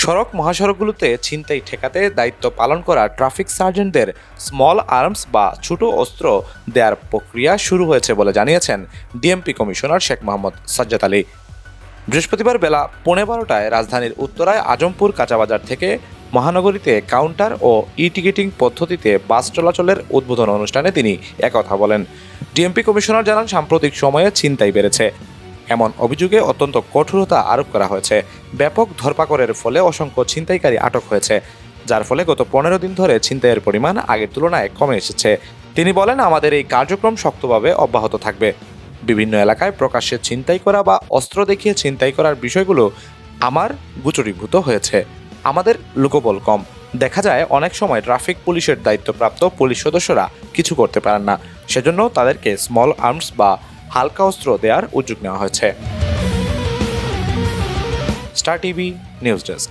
সড়ক মহাসড়কগুলোতে ছিনতাই ঠেকাতে দায়িত্ব পালন করা ট্রাফিক সার্জেন্টদের স্মল আর্মস বা ছোট অস্ত্র দেওয়ার প্রক্রিয়া শুরু হয়েছে বলে জানিয়েছেন ডিএমপি কমিশনার শেখ মোহাম্মদ সাজ্জাদ আলী। বৃহস্পতিবার বেলা পৌনে বারোটায় রাজধানীর উত্তরায় আজমপুর কাঁচাবাজার থেকে মহানগরীতে কাউন্টার ও ই টিকিটিং পদ্ধতিতে বাস চলাচলের উদ্বোধন অনুষ্ঠানে তিনি একথা বলেন। ডিএমপি কমিশনার জানান, সাম্প্রতিক সময়ে ছিনতাই বেড়েছে। এমন অভিযোগে অত্যন্ত কঠোরতা আরোপ করা হয়েছে। ব্যাপক ধরপাকড়ের ফলে অসংখ্য ছিনতাইকারী আটক হয়েছে, যার ফলে গত পনেরো দিন ধরে ছিনতাইয়ের পরিমাণ আগের তুলনায় কমে এসেছে। তিনি বলেন, আমাদের এই কার্যক্রম শক্তভাবে অব্যাহত থাকবে। বিভিন্ন এলাকায় প্রকাশ্যে ছিনতাই করা বা অস্ত্র দেখিয়ে ছিনতাই করার বিষয়গুলো আমার গুচরীভূত হয়েছে। আমাদের লোকবল কম। দেখা যায়, অনেক সময় ট্রাফিক পুলিশের দায়িত্বপ্রাপ্ত পুলিশ সদস্যরা কিছু করতে পারেন না। সেজন্য তাদেরকে স্মল আর্মস বা হালকা অস্ত্র দেওয়ার উদ্যোগ নেওয়া হয়েছে। Star TV news desk.